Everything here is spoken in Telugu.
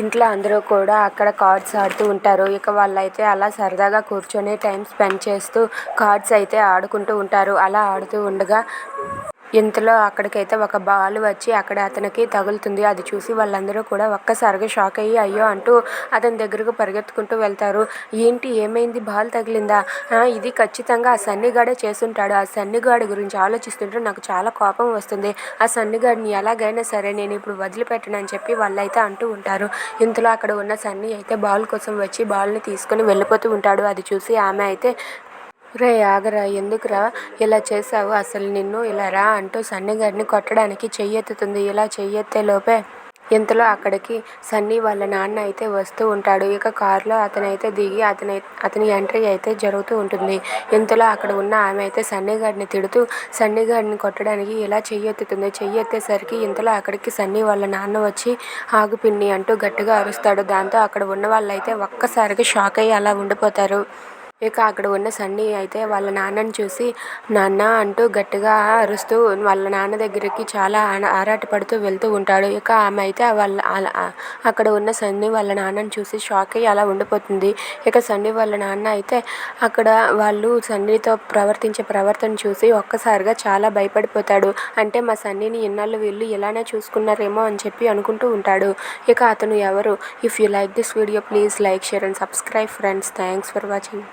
ఇంట్లో అందరూ కూడా అక్కడ కార్డ్స్ ఆడుతూ ఉంటారు. ఇక వాళ్ళైతే అలా సరదాగా కూర్చొని టైం స్పెండ్ చేస్తూ కార్డ్స్ అయితే ఆడుకుంటూ ఉంటారు. అలా ఆడుతూ ఉండగా ఇంతలో అక్కడికైతే ఒక బాల్ వచ్చి అక్కడ అతనికి తగులుతుంది. అది చూసి వాళ్ళందరూ కూడా ఒక్కసారిగా షాక్ అయ్యి అయ్యో అంటూ అతని దగ్గరకు పరిగెత్తుకుంటూ వెళ్తారు. ఏంటి ఏమైంది బాల్ తగిలిందా? ఇది ఖచ్చితంగా ఆ సన్నిగాడే చేసుంటాడు. ఆ సన్నిగాడి గురించి ఆలోచిస్తుంటే నాకు చాలా కోపం వస్తుంది. ఆ సన్నిగాడిని ఎలాగైనా సరే నేను ఇప్పుడు వదిలిపెట్టను అని చెప్పి వాళ్ళైతే అంటూ ఉంటారు. ఇంతలో అక్కడ ఉన్న సన్ని అయితే బాల్ కోసం వచ్చి బాల్ని తీసుకొని వెళ్ళిపోతూ ఉంటాడు. అది చూసి ఆమె అయితే రే ఆగరా ఎందుకురా ఇలా చేసావు అసలు నిన్ను ఇలా రా అంటూ సన్నిగారిని కొట్టడానికి చెయ్యెత్తుతుంది. ఇలా చెయ్యెత్తే లోపే ఇంతలో అక్కడికి సన్నీ వాళ్ళ నాన్న అయితే వస్తూ ఉంటాడు. ఇక కారులో అతనైతే దిగి అతని అతని ఎంట్రీ అయితే జరుగుతూ ఉంటుంది. ఇంతలో అక్కడ ఉన్న ఆమె అయితే సన్నిగాడిని తిడుతూ సన్నిగారిని కొట్టడానికి ఇలా చెయ్యెత్తుతుంది. చెయ్యెత్తేసరికి ఇంతలో అక్కడికి సన్నీ వాళ్ళ నాన్న వచ్చి ఆగు పిన్ని అంటూ గట్టిగా అరుస్తాడు. దాంతో అక్కడ ఉన్న వాళ్ళైతే ఒక్కసారిగా షాక్ అయ్యి అలా ఉండిపోతారు. ఇక అక్కడ ఉన్న సన్నీ అయితే వాళ్ళ నాన్నని చూసి నాన్న అంటూ గట్టిగా అరుస్తూ వాళ్ళ నాన్న దగ్గరికి చాలా ఆరాటపడుతూ వెళ్తూ ఉంటాడు. ఇక ఆమె అయితే వాళ్ళ అక్కడ ఉన్న సన్నీ వాళ్ళ నాన్నని చూసి షాక్ అయ్యి అలా ఉండిపోతుంది. ఇక సన్నీ వాళ్ళ నాన్న అయితే అక్కడ వాళ్ళు సన్నీతో ప్రవర్తించే ప్రవర్తన చూసి ఒక్కసారిగా చాలా భయపడిపోతాడు. అంటే మా సన్నీని ఇన్నాళ్ళు వీళ్ళు ఇలానే చూసుకున్నారేమో అని చెప్పి అనుకుంటూ ఉంటాడు. ఇక అతను ఎవరు if you like this video please like share and subscribe friends thanks for watching